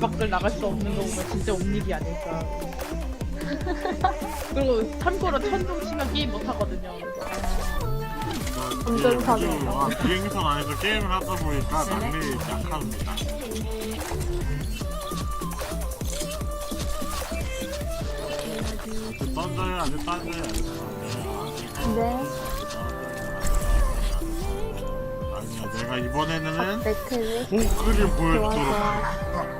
밖을 나갈 수 없는 거 보면 진짜 온 일이 아닐까. 그리고 참고로 천둥 치면 게임 못 하거든요. 운전 사고. 아, 비행선 안에서 게임을 하다 보니까 당연히 약합니다. 아직 던져요, 아직 던져요, 아직 던져요. 네. 아니야, 내가 이번에는 공크를 보여주도록 좋아서.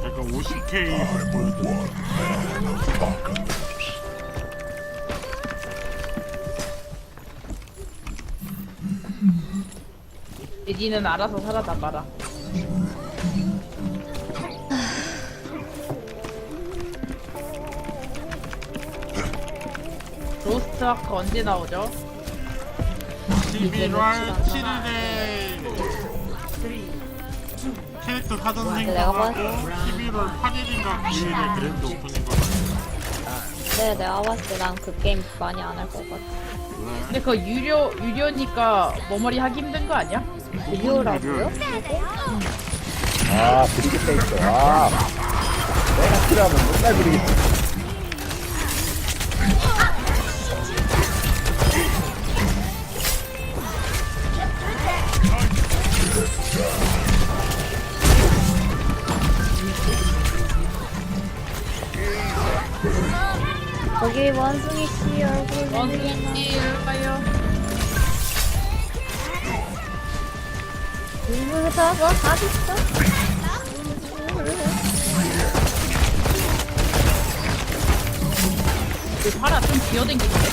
제가 50K 보여드릴게요. 니는 알아서 살아남아라. 로스트 아크 언제 나오죠? 11월 7일에 캐릭터 사전 아, 내가 봤- 생성하고 11월 8일인가 9일에 그랜드 오프닝 거 네, 내가 봤을 때 난 그 게임 많이 안 할 것 같아. 근데 그거 유료 유료니까 머머리 하기 힘든 거 아니야? 유료라고요? 아, 그리겠다 있어. 아, 내가 필요하면 맨날 그리겠다. 거기 원숭이 씨 얼굴. 원숭이 일까요? 눈물 저거 다 됐어. 그 파라 좀 기어댕기는데?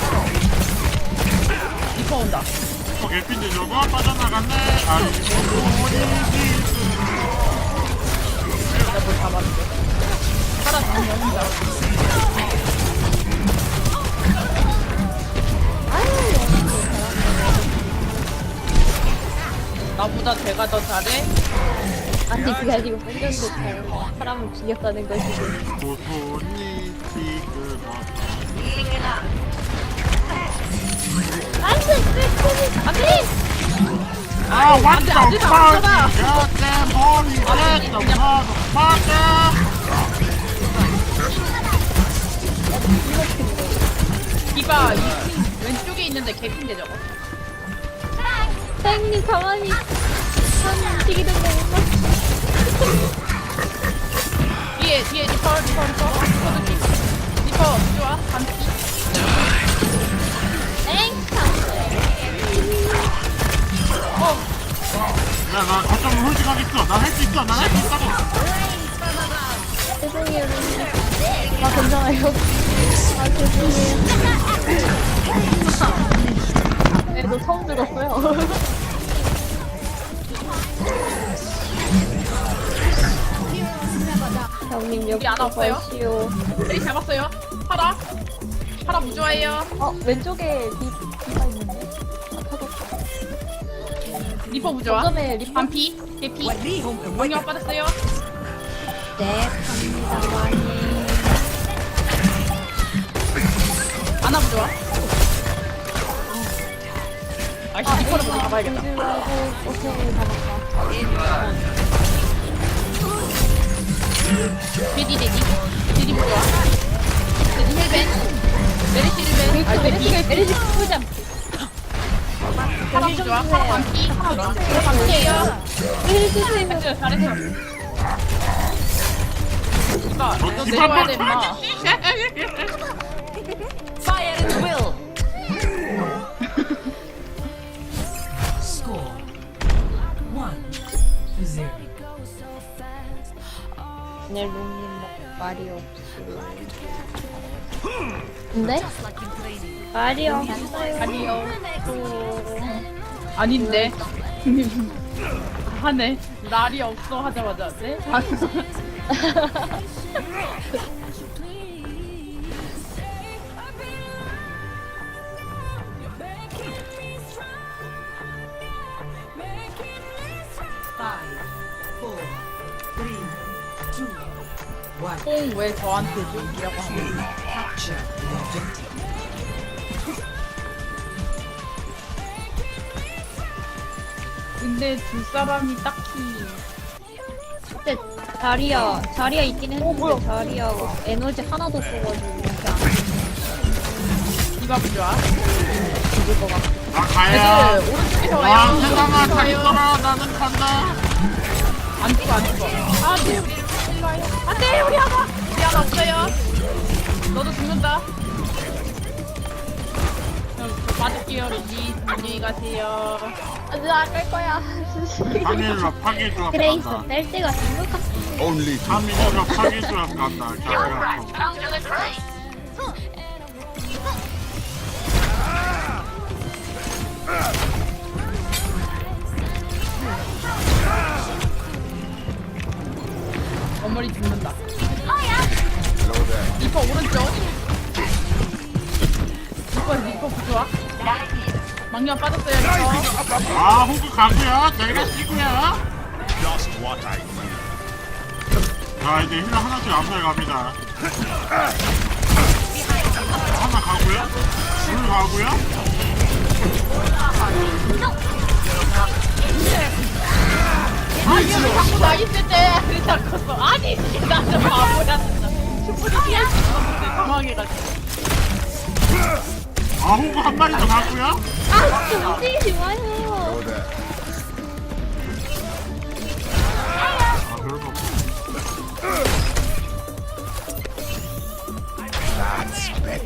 리퍼 온다. 어, 개핀데 저거 빠져나갔네. 아이고, 우리 내가 뭘 잡았는데. 파라 정면 혼자. 나보다 제가 더 잘해? 아니 그게 아니고 뽕견도 잘 사람을 죽였다는 것이지. 고소니 지금 안돼, 안돼. 아, what 안 돼, the 안 돼, fuck? 안 되잖아. Goddamn holy shit, the motherfucker! 디바 이 왼쪽에 있는데 개핀데 저거. 사장님 가만히 한 움직이는 거못 봤어. 뒤에 뒤에 리퍼 리퍼 리퍼 리퍼 느낌. 리퍼 좋아 반피. 엥. 어 야, 나 거점 홀딩하겠어. 나 할 수 있어. 나 할 수 있다고. 죄송해요. 루미. 아 괜찮아요. 아 죄송해요. 네, 너 처음 들었어요. 여기 안 왔어요? 여기 잡았어요. 파라 파라 무좋아해요. 어 왼쪽에 비 비가 있는데. 아. 리퍼 무좋아. 점에. 반피 개피. 영역 받았어요. 네. 아나 무좋아. 아이씨 리퍼를 먼저 잡아야겠다. 조심하고 오케이 잡았다. 돼지 돼지 돼지 무좋아. 돼지 헬벤. 메리시 헬벤. 아 반피. 반피예요. 잘했어. 이봐 너 어, 내려와야 돼 임마. Score one to zero. 내 룸님 뭐 말이 없어. 근데? 말이 없어요. 아니요. 아닌데. 하네. 날이 없어 하자마자 네? 뽕왜 저한테 주냐고 하면. 근데 두 사람이 딱히 그때 자리야 자리야 있긴 했는데 자리야가 에너지 하나도 써가지고 안 디바 부좋아 죽을 것 같아. 나 가야. 애들 오른쪽에서 와, 세상아, 잘 오른쪽에서 와요 있어라. 나는 간다. 안 죽어 안 죽어 일로 와요 안돼 우리 하나 우리 하나 없어요 너도 죽는다 그럼 빠질게요 리지 안녕히 가세요 나갈 거야. 파밀러 파괴조합 그레이스 간다. 뺄 때가 된것 같아. Only 파밀러 파괴조합 간다. 자, 어 머니 죽는다. 리퍼 오른쪽 리퍼 리퍼 부좋아 망령 빠졌어요 리퍼 아, 호그 가고요. 내가 뛰고요. 자, 이제 힐러 하나씩 앞서 갑니다. 하나 가고요. 둘 가고요. 아니 왜 자꾸 나 있을 때 그래 잡았어 아니 나는 바보야 진짜 충분히 피할 수 있었는데 당황해가지고 아, 호그 한 마리 더 가고요. 아 진짜 움직이지 마요. 아, 별거 없어.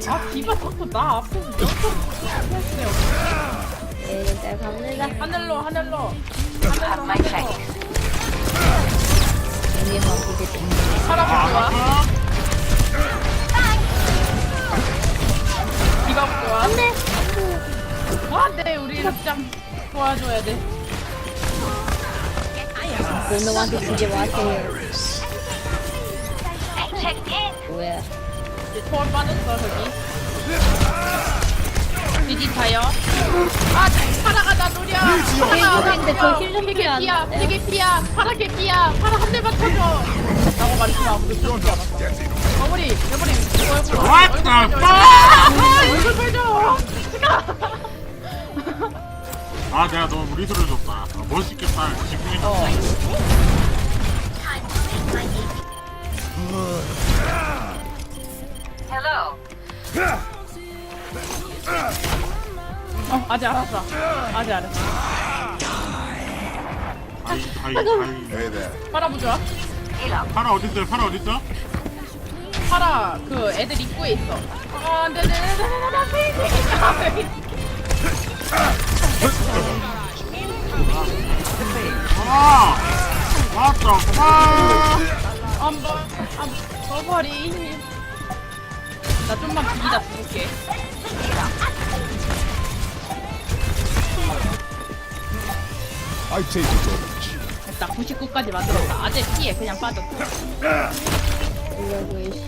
아 디바 자꾸 나 앞에서 연속했어요 네, 일단 갑니다. 하늘로 하늘로 하늘로 하늘로 보게 사람 좋아 아, 디바 좋아 안돼 안돼 우리 흑장 도와줘야 돼 놈한테 주지 마세요. 뭐야? 초월 빠졌어 저기 디지타요. 아 파라가 나 노려 파라가. 나 근데 저힐 노려 좀 되게 필요 안 피야. 돼. 되게 피야. 파라 개 피야. 파라 한 대만 쳐줘 라고 말했지만 아무도 그런 줄 알았어. 어머니 어머니 얼굴 What the 얼굴 빼줘 아, 내가 너무 무리수를 줬다. 아, 멋있게 딱 집중해서. 어. 어, 아직 알았어. 아직 알았어. 다이, 다이, 다이. Hey there. 파라 부좋아? 파라 어딨어요? 파라 어딨어? 파라 그 애들 입구에 있어. 아, 안돼, 안돼, 안돼, 안돼, 안돼. 파라! What the fuck? 한번, 한 버버리. 나 좀만 비비다 죽을게. I take it over. 됐다, 99까지 만들었다. 아재 피해, 그냥 빠졌어. 이러고 이씨.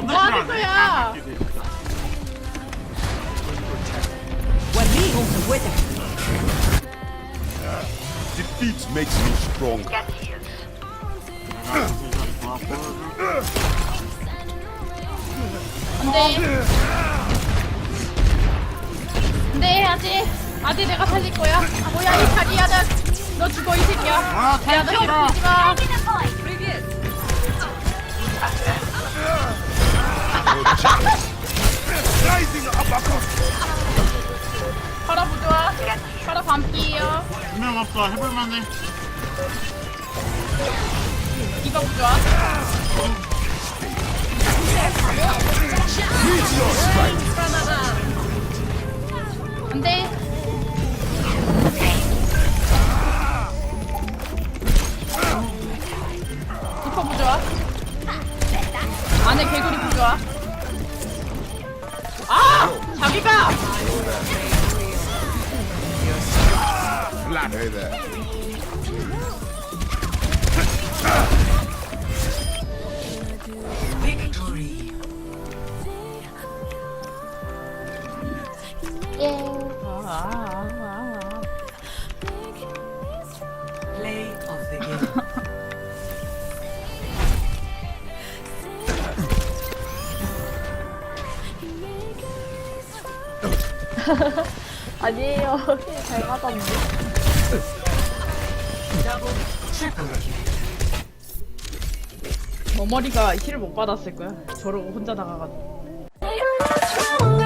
뭐 하는 싫어하네. 거야? Defeat makes me stronger. 안돼. 안돼, 아재. 아재 내가 살릴 거야. 뭐야, 이 자리야는. 너 죽어, 이 새끼야. 아, 야, 너 탈출아! 힘쓰지 마. 파라 부좋아. 파라 반피예요. 분명 없어. 해볼만해. 이거 부좋아. 안돼. 리퍼 부좋아. 안에 개구리 부좋아. 아! 자기가! 네네. Victory. Play 아니에요. 잘 맞았는데. Kill. 머머리가 힐을 못 받았을 거야. 저러고 혼자 나가가지고. Trouble.